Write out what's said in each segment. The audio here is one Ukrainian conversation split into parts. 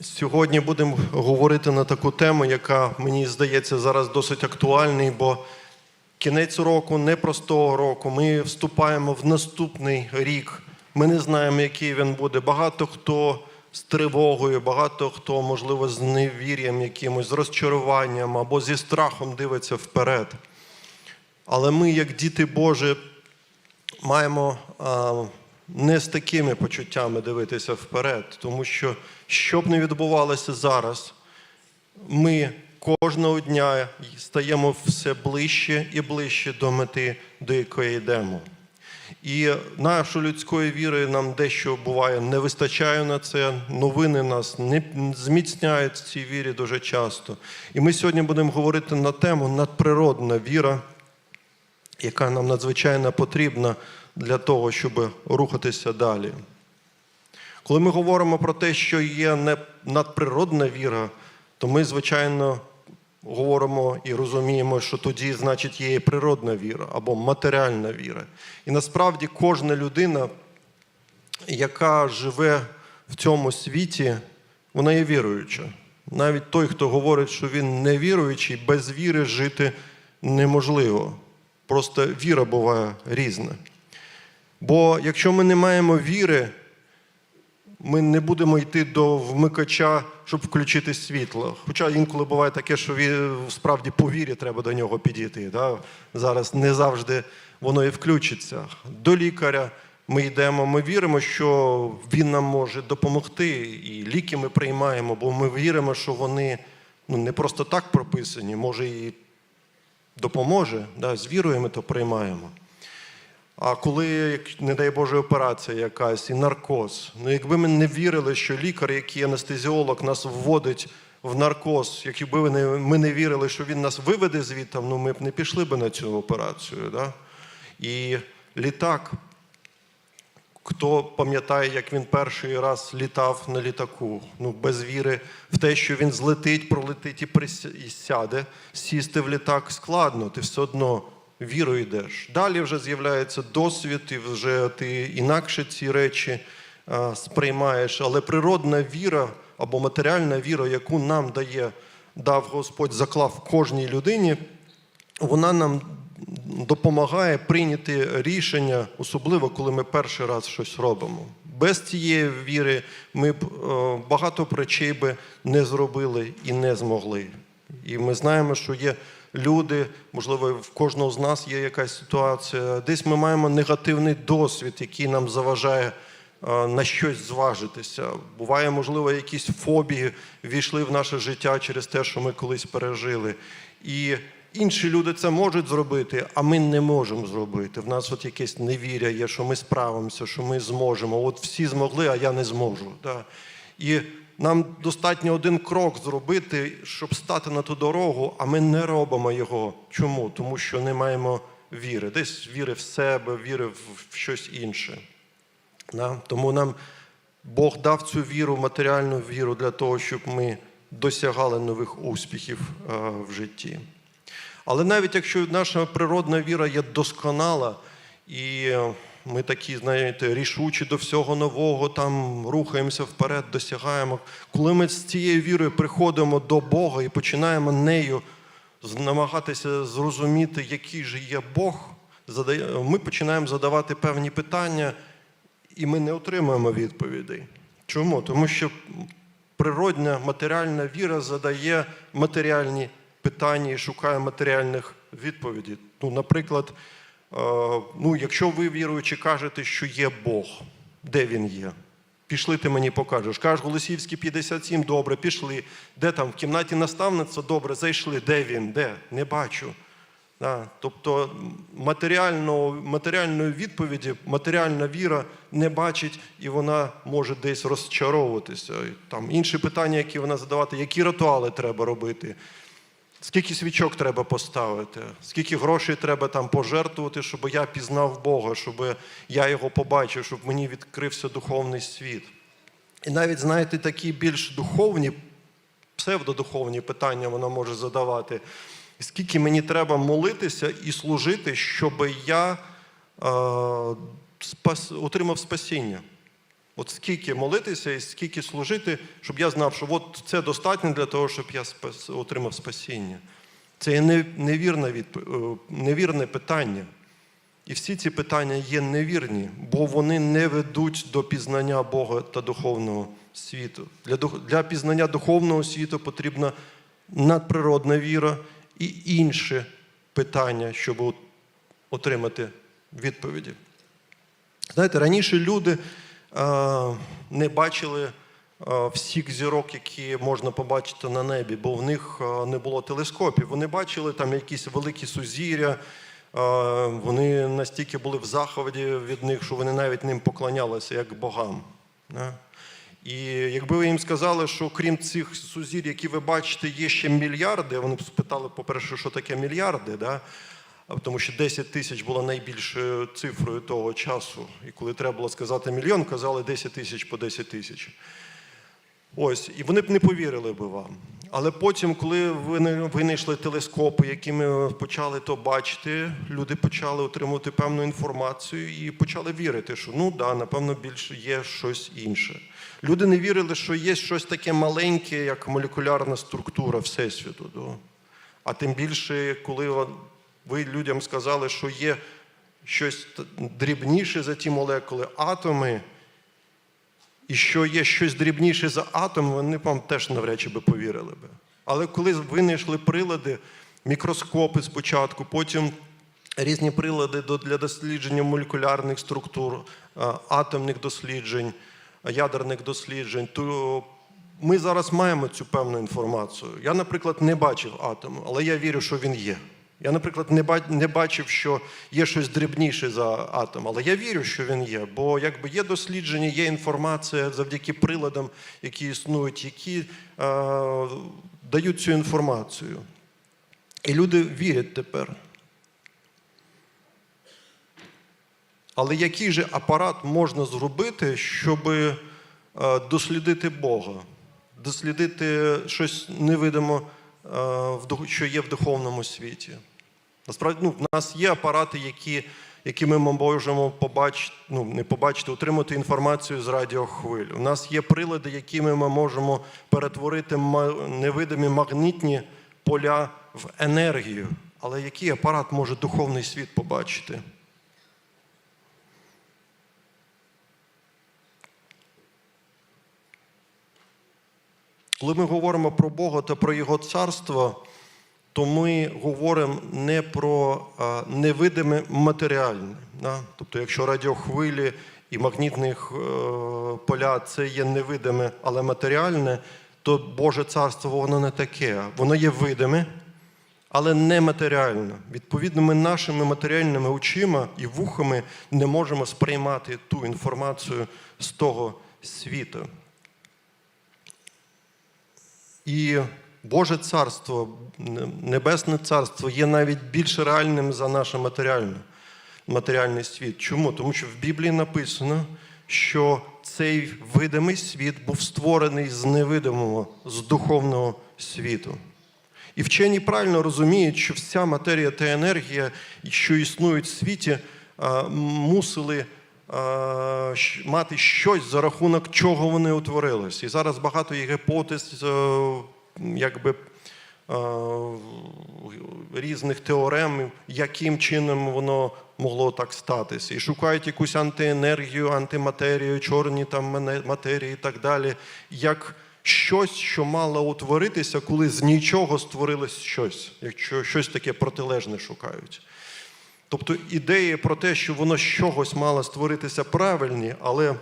Сьогодні будемо говорити на таку тему, яка мені здається зараз досить актуальною, бо кінець року, непростого року, ми вступаємо в наступний рік. Ми не знаємо, який він буде. Багато хто з тривогою, багато хто, можливо, з невір'ям якимось, з розчаруванням або зі страхом дивиться вперед. Але ми, як діти Божі, маємо не з такими почуттями дивитися вперед, тому що що б не відбувалося зараз, ми кожного дня стаємо все ближче і ближче до мети, до якої йдемо. І нашої людської віри нам дещо буває не вистачає на це. Новини нас не зміцняють в цій вірі дуже часто. І ми сьогодні будемо говорити на тему надприродна віра яка нам надзвичайно потрібна для того, щоб рухатися далі. Коли ми говоримо про те, що є надприродна віра, то ми, звичайно, говоримо і розуміємо, що тоді, значить, є і природна віра або матеріальна віра. І насправді кожна людина, яка живе в цьому світі, вона є віруюча. Навіть той, хто говорить, що він не віруючий, без віри жити неможливо. Просто віра буває різна. Бо якщо ми не маємо віри, ми не будемо йти до вмикача, щоб включити світло. Хоча інколи буває таке, що справді по вірі треба до нього підійти. Да? Зараз не завжди воно і включиться. До лікаря ми йдемо, ми віримо, що він нам може допомогти, і ліки ми приймаємо, бо ми віримо, що вони ну, не просто так прописані, може і допоможе, да, з вірою ми то приймаємо. А коли, не дай Боже, операція якась і наркоз, ну якби ми не вірили, що лікар, який анестезіолог, нас вводить в наркоз, якби ми не, ми не вірили, що він нас виведе звідти, ну ми б не пішли б на цю операцію. Да? І літак, хто пам'ятає, як він перший раз літав на літаку, ну без віри в те, що він злетить, пролетить і, прися- і сяде, сісти в літак складно, ти все одно вірою йдеш. Далі вже з'являється досвід, і вже ти інакше ці речі а, сприймаєш. Але природна віра або матеріальна віра, яку нам дає, дав Господь, заклав кожній людині, вона нам допомагає прийняти рішення, особливо коли ми перший раз щось робимо. Без цієї віри ми б е, багато речей би не зробили і не змогли. І ми знаємо, що є люди, можливо, в кожного з нас є якась ситуація. Десь ми маємо негативний досвід, який нам заважає е, на щось зважитися. Буває, можливо, якісь фобії війшли в наше життя через те, що ми колись пережили. І інші люди це можуть зробити, а ми не можемо зробити. В нас от якесь невіря є, що ми справимося, що ми зможемо. От всі змогли, а я не зможу. Да. І нам достатньо один крок зробити, щоб стати на ту дорогу, а ми не робимо його. Чому? Тому що не маємо віри. Десь віри в себе, віри в щось інше. Да? Тому нам Бог дав цю віру, матеріальну віру для того, щоб ми досягали нових успіхів е, в житті. Але навіть якщо наша природна віра є досконала, і е, ми такі, знаєте, рішучі до всього нового, там рухаємося вперед, досягаємо. Коли ми з цією вірою приходимо до Бога і починаємо нею намагатися зрозуміти, який же є Бог, ми починаємо задавати певні питання, і ми не отримуємо відповідей. Чому? Тому що природня матеріальна віра задає матеріальні питання і шукає матеріальних відповідей. Ну, наприклад, е, ну, якщо ви віруючи кажете, що є Бог, де він є? Пішли, ти мені покажеш. Кажеш, Голосіївський 57, добре, пішли. Де там? В кімнаті наставництва, добре, зайшли. Де він? Де? Не бачу. Да. Тобто матеріальної відповіді, матеріальна віра не бачить і вона може десь розчаровуватися. Там інші питання, які вона задавати, які ритуали треба робити, скільки свічок треба поставити, скільки грошей треба там пожертвувати, щоб я пізнав Бога, щоб я його побачив, щоб мені відкрився духовний світ. І навіть, знаєте, такі більш духовні, псевдодуховні питання вона може задавати. Скільки мені треба молитися і служити, щоб я е, спас, отримав спасіння? От скільки молитися і скільки служити, щоб я знав, що от це достатньо для того, щоб я спас, отримав спасіння. Це є невірне, відп- е, невірне питання. І всі ці питання є невірні, бо вони не ведуть до пізнання Бога та духовного світу. Для, для пізнання духовного світу потрібна надприродна віра і інші питання, щоб отримати відповіді. Знаєте, раніше люди не бачили е, всіх зірок, які можна побачити на небі, бо в них е, не було телескопів. Вони бачили там якісь великі сузір'я, е, вони настільки були в захваті від них, що вони навіть ним поклонялися як богам. І якби ви їм сказали, що крім цих сузір'я, які ви бачите, є ще мільярди, вони б спитали, по-перше, що таке мільярди, да? Тому що 10 тисяч була найбільшою цифрою того часу. І коли треба було сказати мільйон, казали 10 тисяч по 10 тисяч. Ось, і вони б не повірили би вам. Але потім, коли винайшли телескопи, якими почали то бачити, люди почали отримувати певну інформацію і почали вірити, що ну да, напевно, більше є щось інше. Люди не вірили, що є щось таке маленьке, як молекулярна структура Всесвіту. да. А тим більше, коли ви людям сказали, що є щось дрібніше за ті молекули, атоми, і що є щось дрібніше за атом, вони вам теж навряд чи би повірили би. Але коли винайшли прилади, мікроскопи спочатку, потім різні прилади для дослідження молекулярних структур, атомних досліджень, ядерних досліджень, то ми зараз маємо цю певну інформацію. Я, наприклад, не бачив атому, але я вірю, що він є. Я, наприклад, не бачив, що є щось дрібніше за атом, але я вірю, що він є. Бо якби є дослідження, є інформація завдяки приладам, які існують, які е, дають цю інформацію. І люди вірять тепер. Але який же апарат можна зробити, щоб е, дослідити Бога, дослідити щось невидимо, що є в духовному світі? Насправді, ну, в нас є апарати, які, якими ми можемо побачити, ну, не побачити, отримати інформацію з радіохвиль. У нас є прилади, якими ми можемо перетворити невидимі магнітні поля в енергію. Але який апарат може духовний світ побачити? Коли ми говоримо про Бога та про Його царство, то ми говоримо не про невидиме матеріальне. Да? Тобто, якщо радіохвилі і магнітних е, поля це є невидиме, але матеріальне, то Боже царство воно не таке. Воно є видиме, але не матеріальне. Відповідно, ми нашими матеріальними очима і вухами не можемо сприймати ту інформацію з того світу. І Боже царство, Небесне царство є навіть більш реальним за матеріальне, матеріальний світ. Чому? Тому що в Біблії написано, що цей видимий світ був створений з невидимого, з духовного світу. І вчені правильно розуміють, що вся матерія та енергія, що існують в світі, мусили мати щось, за рахунок чого вони утворились. І зараз багато є гіпотез, е, якби е, різних теорем, яким чином воно могло так статися. І шукають якусь антиенергію, антиматерію, чорні там матерії і так далі, як щось, що мало утворитися, коли з нічого створилось щось, якщо щось таке протилежне шукають. Тобто ідеї про те, що воно з чогось мало створитися правильні, але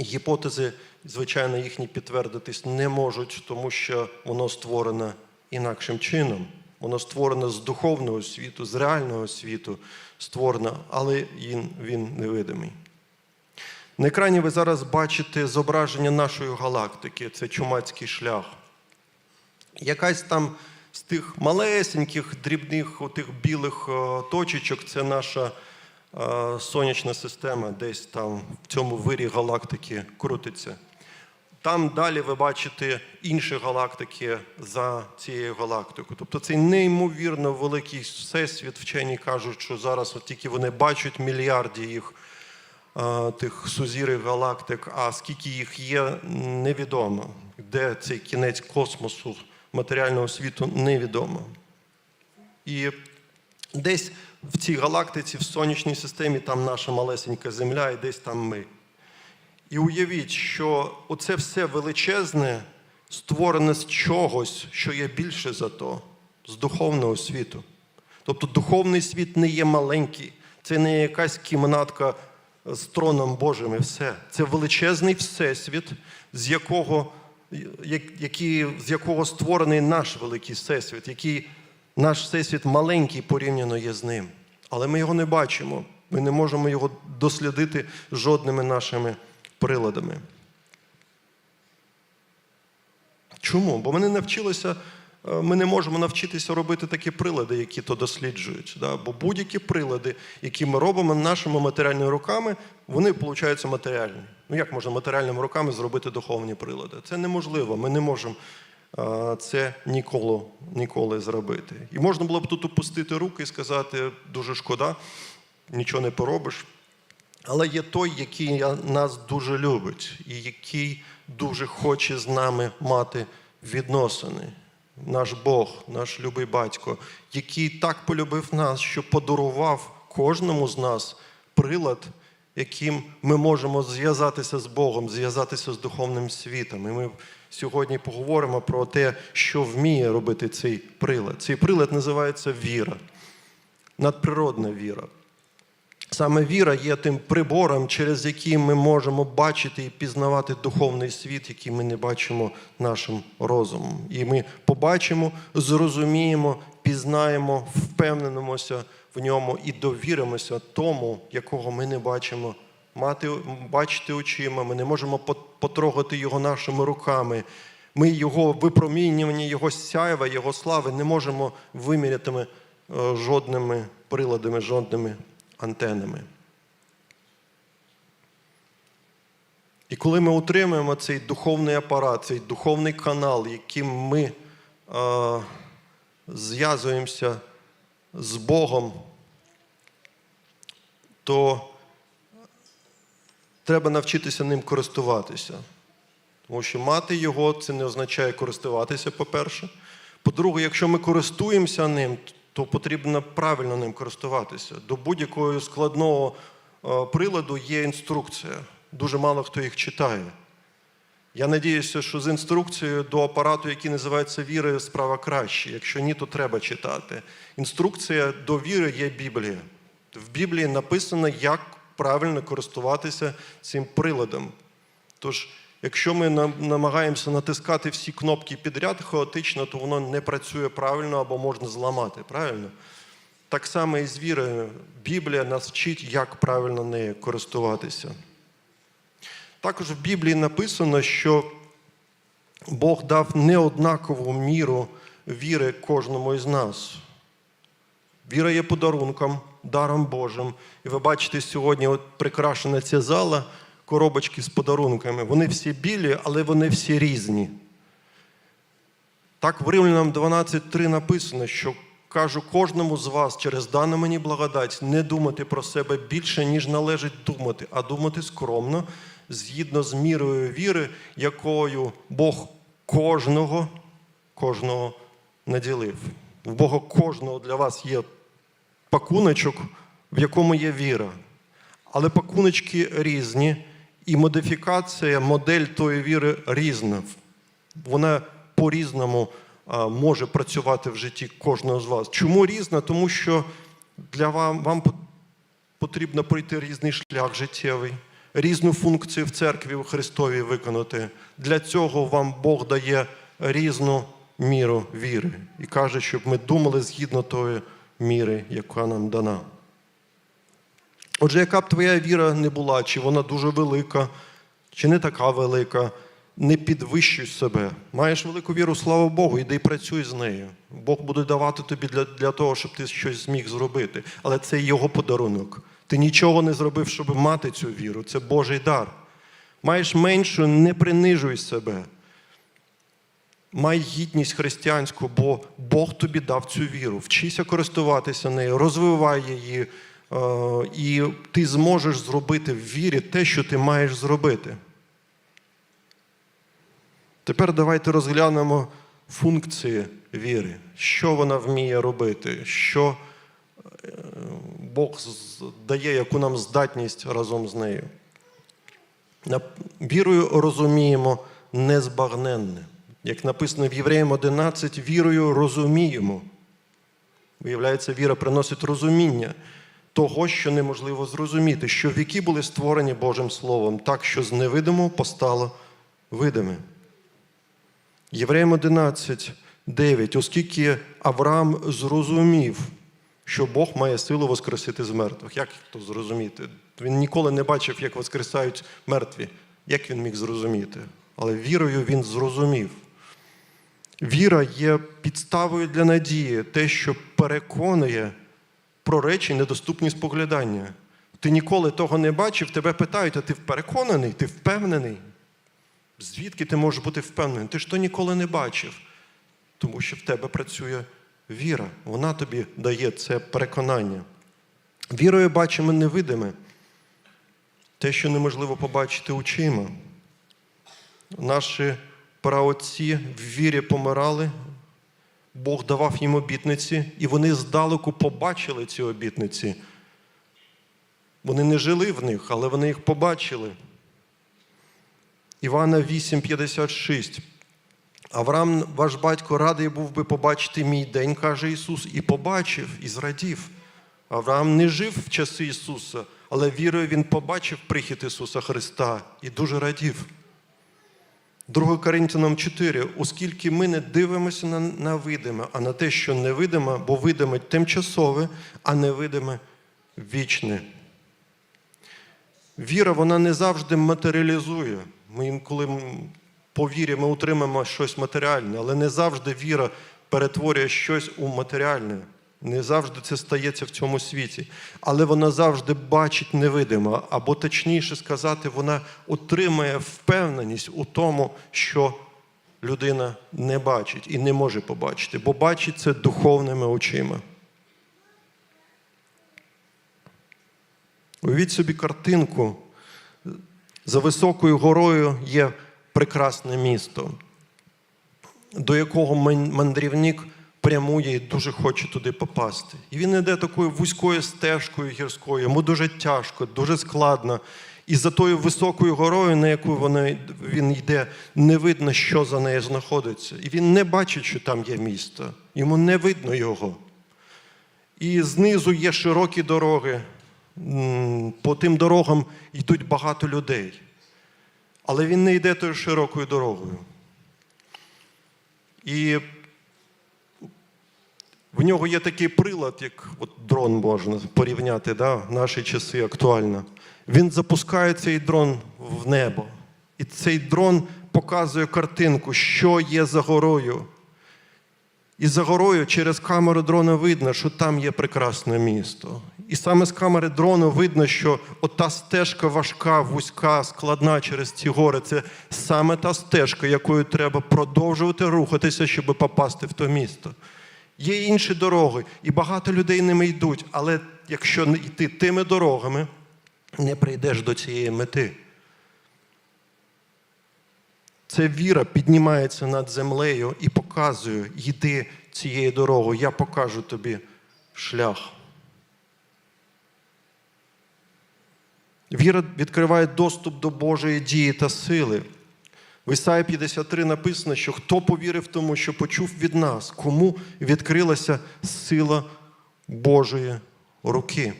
гіпотези, звичайно, їхні підтвердитись не можуть, тому що воно створено інакшим чином. Воно створено з духовного світу, з реального світу створено, але він, він невидимий. На екрані ви зараз бачите зображення нашої галактики, це чумацький шлях. Якась там з тих малесеньких, дрібних, отих білих е, точечок це наша е, сонячна система, десь там в цьому вирі галактики крутиться. Там далі ви бачите інші галактики за цією галактикою. Тобто це неймовірно великий всесвіт. Вчені кажуть, що зараз от тільки вони бачать мільярді їх. тих сузірих галактик, а скільки їх є, невідомо. Де цей кінець космосу матеріального світу, невідомо. І десь в цій галактиці, в сонячній системі, там наша малесенька Земля, і десь там ми. І уявіть, що оце все величезне створене з чогось, що є більше за то, з духовного світу. Тобто духовний світ не є маленький, це не якась кімнатка з троном Божим і все. Це величезний всесвіт, з якого, як- який, з якого створений наш великий всесвіт, який наш всесвіт маленький порівняно є з ним. Але ми його не бачимо. Ми не можемо його дослідити жодними нашими приладами. Чому? Бо ми не навчилися, е, ми не можемо навчитися робити такі прилади, які то досліджують. Да? Бо будь-які прилади, які ми робимо нашими матеріальними руками, вони получаються матеріальні. Ну як можна матеріальними руками зробити духовні прилади? Це неможливо. Ми не можемо це ніколи, ніколи зробити. І можна було б тут опустити руки і сказати, дуже шкода, нічого не поробиш. Але є той, який нас дуже любить, і який дуже хоче з нами мати відносини. Наш Бог, наш любий батько, який так полюбив нас, що подарував кожному з нас прилад, яким ми можемо зв'язатися з Богом, зв'язатися з духовним світом. І ми сьогодні поговоримо про те, що вміє робити цей прилад. Цей прилад називається віра, надприродна віра. Саме віра є тим прибором, через який ми можемо бачити і пізнавати духовний світ, який ми не бачимо нашим розумом. І ми побачимо, зрозуміємо, пізнаємо, впевнимося в ньому і довіримося тому, якого ми не бачимо. Мати, бачити очима, ми не можемо потрогати його нашими руками. Ми його випромінювання, його сяйва, його слави не можемо виміряти е, жодними приладами, жодними антенами. І коли ми утримуємо цей духовний апарат, цей духовний канал, яким ми е, зв'язуємося з Богом, то треба навчитися ним користуватися. Тому що мати його це не означає користуватися, по-перше. По-друге, якщо ми користуємося ним, то потрібно правильно ним користуватися. До будь-якого складного е, приладу є інструкція. Дуже мало хто їх читає. Я надіюся, що з інструкцією до апарату, який називається вірою, справа краще. Якщо ні, то треба читати. Інструкція до віри є Біблія. В Біблії написано, як правильно користуватися цим приладом. Тож, якщо ми намагаємося натискати всі кнопки підряд хаотично, то воно не працює правильно або можна зламати. Правильно? Так само і з вірою. Біблія нас вчить, як правильно нею користуватися. Також в Біблії написано, що Бог дав неоднакову міру віри кожному із нас. Віра є подарунком, даром Божим. І ви бачите, сьогодні от прикрашена ця зала, коробочки з подарунками. Вони всі білі, але вони всі різні. Так в Римлянам 12.3 написано, що кажу кожному з вас через дану мені благодать не думати про себе більше, ніж належить думати, а думати скромно, згідно з мірою віри, якою Бог кожного, кожного наділив. В Бога кожного для вас є пакуночок, в якому є віра. Але пакуночки різні, і модифікація, модель тої віри різна. Вона по-різному може працювати в житті кожного з вас. Чому різна? Тому що для вам, вам потрібно пройти різний шлях життєвий, різну функцію в церкві у Христові виконати. Для цього вам Бог дає різну міру віри і каже, щоб ми думали згідно тої міри, яка нам дана. Отже, яка б твоя віра не була, чи вона дуже велика, чи не така велика, не підвищуй себе. Маєш велику віру, слава Богу, іди і працюй з нею. Бог буде давати тобі для, для того, щоб ти щось зміг зробити. Але це його подарунок. Ти нічого не зробив, щоб мати цю віру. Це Божий дар. Маєш меншу, не принижуй себе. Май гідність християнську, бо Бог тобі дав цю віру. Вчися користуватися нею, розвивай її, е, і ти зможеш зробити в вірі те, що ти маєш зробити. Тепер давайте розглянемо функції віри, що вона вміє робити, що Бог дає, яку нам здатність разом з нею. Вірою розуміємо незбагненне. Як написано в Євреям 11, вірою розуміємо. Виявляється, віра приносить розуміння того, що неможливо зрозуміти, що віки були створені Божим Словом, так що з невидимого постало видиме. Євреям 11, 9. Оскільки Авраам зрозумів, що Бог має силу воскресити з мертвих. Як то зрозуміти? Він ніколи не бачив, як воскресають мертві. Як він міг зрозуміти? Але вірою він зрозумів. Віра є підставою для надії, те, що переконує про речі, недоступні споглядання. Ти ніколи того не бачив, тебе питають, а ти переконаний, ти впевнений. Звідки ти можеш бути впевнений? Ти ж то ніколи не бачив, тому що в тебе працює віра. Вона тобі дає це переконання. Вірою бачимо невидиме, те, що неможливо побачити очима. Наші праотці в вірі помирали, Бог давав їм обітниці, і вони здалеку побачили ці обітниці. Вони не жили в них, але вони їх побачили. Івана 8,56. Авраам, ваш батько, радий був би побачити мій день, каже Ісус, і побачив, і зрадів. Авраам не жив в часи Ісуса, але вірою він побачив прихід Ісуса Христа і дуже радів. 2 Коринтянам 4. Оскільки ми не дивимося на, на видиме, а на те, що невидиме, бо видиме тимчасове, а невидиме вічне. Віра вона не завжди матеріалізує. Ми інколи по вірі ми отримаємо щось матеріальне, але не завжди віра перетворює щось у матеріальне. Не завжди це стається в цьому світі. Але вона завжди бачить невидимо, або точніше сказати, вона отримує впевненість у тому, що людина не бачить і не може побачити, бо бачить це духовними очима. Уявіть собі картинку. За високою горою є прекрасне місто, до якого мандрівник прямує і дуже хоче туди попасти. І він йде такою вузькою стежкою гірською, йому дуже тяжко, дуже складно. І за тою високою горою, на яку вона, він йде, не видно, що за нею знаходиться. І він не бачить, що там є місто. Йому не видно його. І знизу є широкі дороги. По тим дорогам йдуть багато людей. Але він не йде тою широкою дорогою. І в нього є такий прилад, як от дрон можна порівняти, да, в наші часи актуально. Він запускає цей дрон в небо. І цей дрон показує картинку, що є за горою. І за горою через камеру дрона видно, що там є прекрасне місто. І саме з камери дрону видно, що ота стежка важка, вузька, складна через ці гори це саме та стежка, якою треба продовжувати рухатися, щоб попасти в то місто. Є інші дороги, і багато людей ними йдуть, але якщо не йти тими дорогами, не прийдеш до цієї мети. Це віра піднімається над землею і показує, йди цією дорогою, я покажу тобі шлях. Віра відкриває доступ до Божої дії та сили. В Ісаї 53 написано, що хто повірив тому, що почув від нас, кому відкрилася сила Божої руки.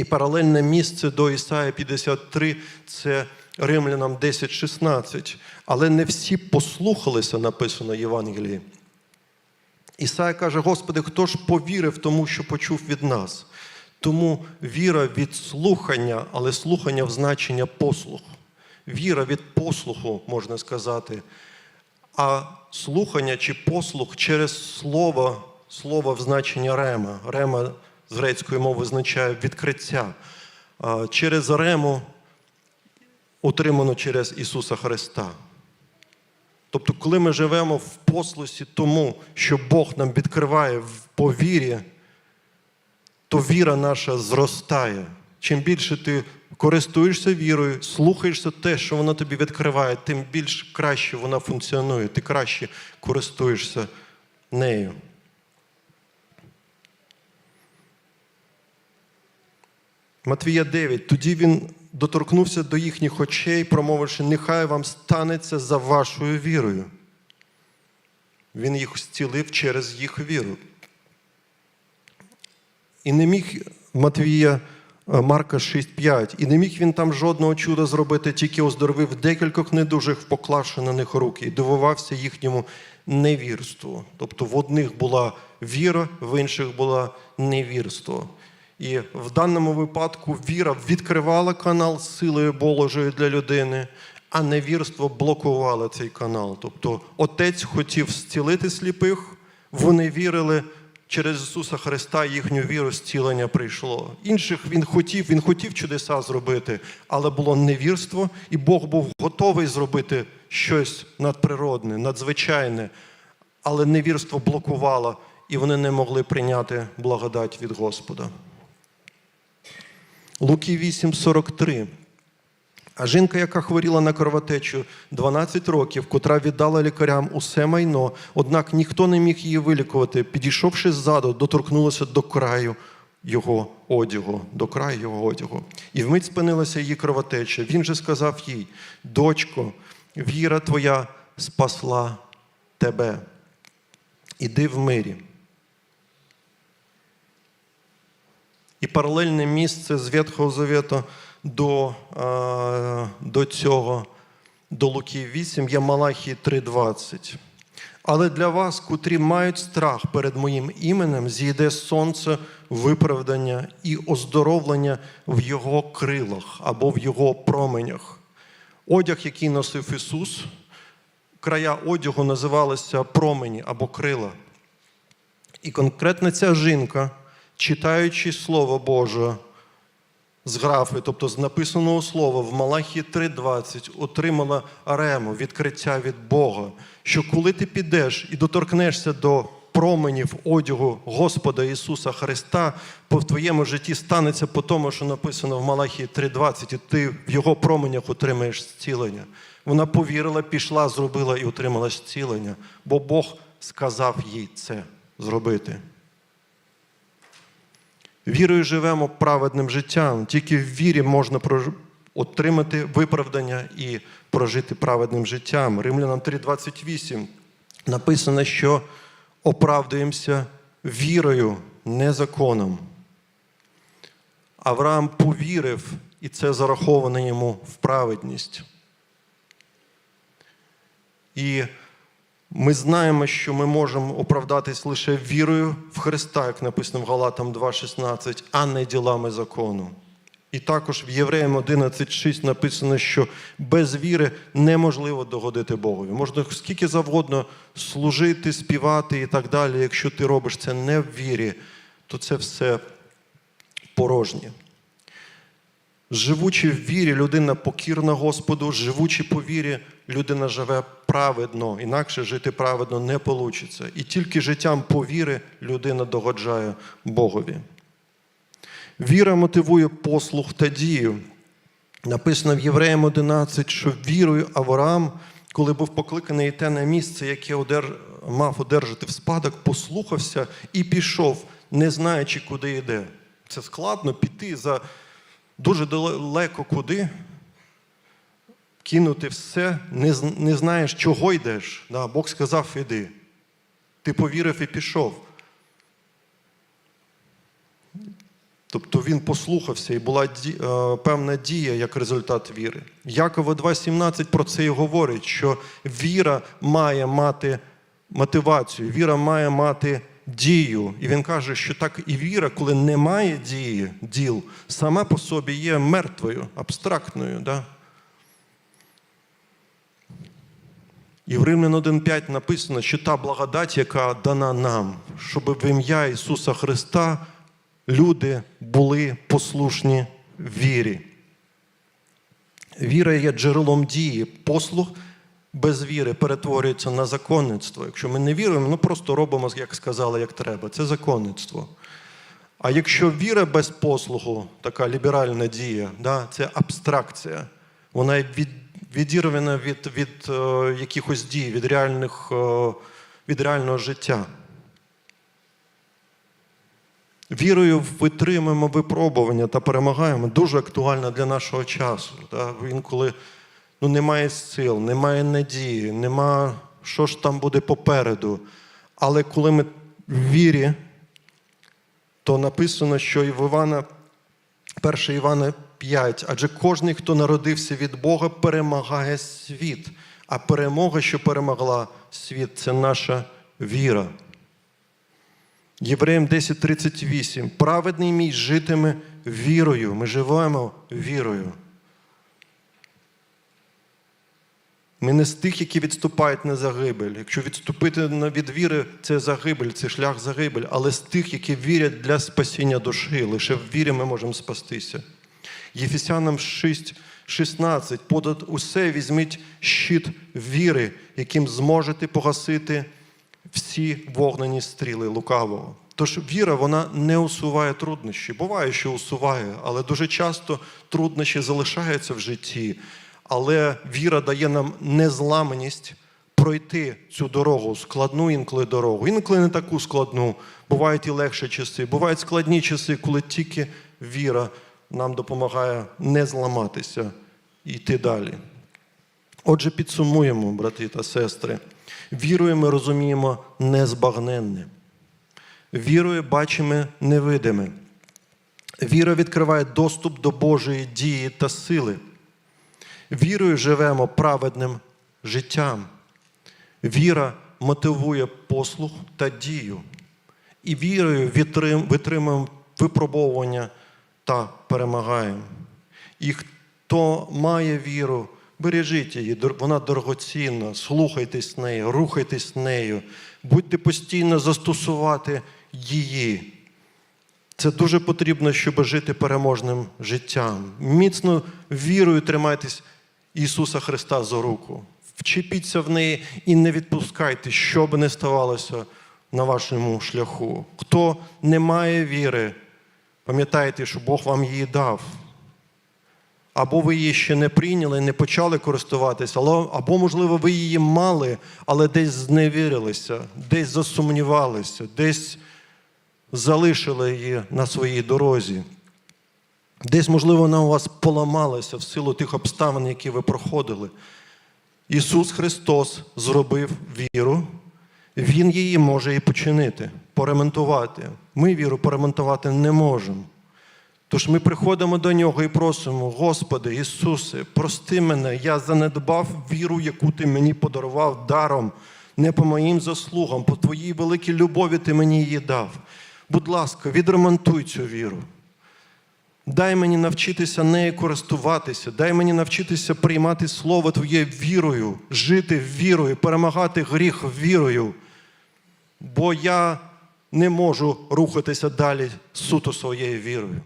І паралельне місце до Ісаї 53 це Римлянам 10.16. Але не всі послухалися, написано в Євангелії. Ісая каже: Господи, хто ж повірив тому, що почув від нас? Тому віра від слухання, але слухання в значення послух. Віра від послуху, можна сказати. А слухання чи послух через слово, слово в значенні рема. Рема з грецької мови означає відкриття. Через рему отримано через Ісуса Христа. Тобто, коли ми живемо в послусі тому, що Бог нам відкриває в повірі, то віра наша зростає. Чим більше ти користуєшся вірою, слухаєшся те, що вона тобі відкриває, тим більш краще вона функціонує, ти краще користуєшся нею. Матвія 9. Тоді він доторкнувся до їхніх очей, промовивши, нехай вам станеться за вашою вірою. Він їх зцілив через їх віру. І не міг Матвія е, Марка 6,5, і не міг він там жодного чуда зробити, тільки оздоровив декількох недужих, поклавши на них руки, і дивувався їхньому невірству. Тобто в одних була віра, в інших була невірство. І в даному випадку віра відкривала канал силою Божою для людини, а невірство блокувало цей канал. Тобто отець хотів зцілити сліпих, вони вірили. Через Ісуса Христа їхню віру зцілення прийшло. Інших він хотів, він хотів чудеса зробити, але було невірство, і Бог був готовий зробити щось надприродне, надзвичайне, але невірство блокувало, і вони не могли прийняти благодать від Господа. Луки 8:43. А жінка, яка хворіла на кровотечу 12 років, котра віддала лікарям усе майно, однак ніхто не міг її вилікувати, підійшовши ззаду, доторкнулася до краю його одягу, до краю його одягу. І вмить спинилася її кровотеча. Він же сказав їй: дочко, віра твоя спасла тебе. Іди в мирі. І паралельне місце з Ветхого Завета до, е, до цього, до Луки 8, є Малахії 3:20. Але для вас, котрі мають страх перед моїм іменем, зійде сонце виправдання і оздоровлення в його крилах або в його променях. Одяг, який носив Ісус, края одягу називалися промені або крила. І конкретно ця жінка, читаючи Слово Боже з графи, тобто з написаного слова в Малахії 3:20, отримала арему, відкриття від Бога, що коли ти підеш і доторкнешся до променів одягу Господа Ісуса Христа, по в твоєму житті станеться по тому, що написано в Малахії 3:20, і ти в його променях отримаєш зцілення. Вона повірила, пішла, зробила і отримала зцілення, бо Бог сказав їй це зробити. Вірою живемо праведним життям. Тільки в вірі можна отримати виправдання і прожити праведним життям. Римлянам 3:28 написано, що оправдуємося вірою, не законом. Авраам повірив, і це зараховано йому в праведність. І ми знаємо, що ми можемо оправдатись лише вірою в Христа, як написано в Галатам 2,16, а не ділами закону. І також в Євреям 11,6 написано, що без віри неможливо догодити Богові. Можна скільки завгодно служити, співати і так далі. Якщо ти робиш це не в вірі, то це все порожнє. Живучи в вірі, людина покірна Господу, живучи по вірі, людина живе праведно, інакше жити праведно не вийде. І тільки життям по вірі людина догоджає Богові. Віра мотивує послух та дію. Написано в Євреям 11, що вірою Авраам, коли був покликаний те на місце, яке одер... мав одержати в спадок, послухався і пішов, не знаючи, куди йде. Це складно піти за дуже далеко куди, кинути все, не, не знаєш, чого йдеш. Да, Бог сказав, іди. Ти повірив і пішов. Тобто він послухався і була ді- е, певна дія як результат віри. Якова 2,17 про це і говорить, що віра має мати мотивацію, віра має мати дію. І він каже, що так і віра, коли немає дії, діл, сама по собі є мертвою, абстрактною. Да? І в Римлян 1.5 написано, що та благодать, яка дана нам, щоб в ім'я Ісуса Христа люди були послушні вірі. Віра є джерелом дії. Послуг без віри перетворюється на законництво. Якщо ми не віруємо, ну просто робимо, як сказали, як треба. Це законництво. А якщо віра без послугу, така ліберальна дія, да, це абстракція. Вона від, відірвана від, від е, якихось дій, від, реальних, е, від реального життя. Вірою витримуємо випробування та перемагаємо. Дуже актуально для нашого часу. Да? Інколи ну, немає сил, немає надії, нема що ж там буде попереду. Але коли ми в вірі, то написано, що і в Івана, 1 Івана 5, адже кожен, хто народився від Бога, перемагає світ. А перемога, що перемогла світ, це наша віра. Євреям 10:38. Праведний мій житиме вірою. Ми живемо вірою. Ми не з тих, які відступають на загибель. Якщо відступити від віри, це загибель, це шлях загибель, але з тих, які вірять для спасіння душі. Лише в вірі ми можемо спастися. Єфесянам 6, 16. Подат усе візьміть щит віри, яким зможете погасити всі вогнені стріли лукавого. Тож віра вона не усуває труднощі. Буває, що усуває, але дуже часто труднощі залишаються в житті. Але віра дає нам незламаність пройти цю дорогу, складну інколи дорогу. Інколи не таку складну. Бувають і легші часи, бувають складні часи, коли тільки віра нам допомагає не зламатися і йти далі. Отже, підсумуємо, брати та сестри. Вірою ми розуміємо незбагненне. Вірою бачимо невидиме. Віра відкриває доступ до Божої дії та сили. Вірою живемо праведним життям. Віра мотивує послух та дію. І вірою витримуємо випробовування та перемагаємо. І хто має віру, бережіть її, вона дорогоцінна, слухайтесь нею, рухайтесь нею, будьте постійно застосувати її. Це дуже потрібно, щоб жити переможним життям. Міцно вірою тримайтесь Ісуса Христа за руку. Вчепіться в неї і не відпускайте, що би не ставалося на вашому шляху. Хто не має віри, пам'ятайте, що Бог вам її дав. Або ви її ще не прийняли, не почали користуватися, або, можливо, ви її мали, але десь зневірилися, десь засумнівалися, десь залишили її на своїй дорозі. Десь, можливо, вона у вас поламалася в силу тих обставин, які ви проходили. Ісус Христос зробив віру, Він її може і починити, поремонтувати. Ми віру поремонтувати не можемо. Тож ми приходимо до Нього і просимо, Господи, Ісусе, прости мене, я занедбав віру, яку Ти мені подарував даром, не по моїм заслугам, по Твоїй великій любові Ти мені її дав. Будь ласка, відремонтуй цю віру. Дай мені навчитися нею користуватися, дай мені навчитися приймати Слово Твоє вірою, жити вірою, перемагати гріх вірою. Бо я не можу рухатися далі суто своєю вірою.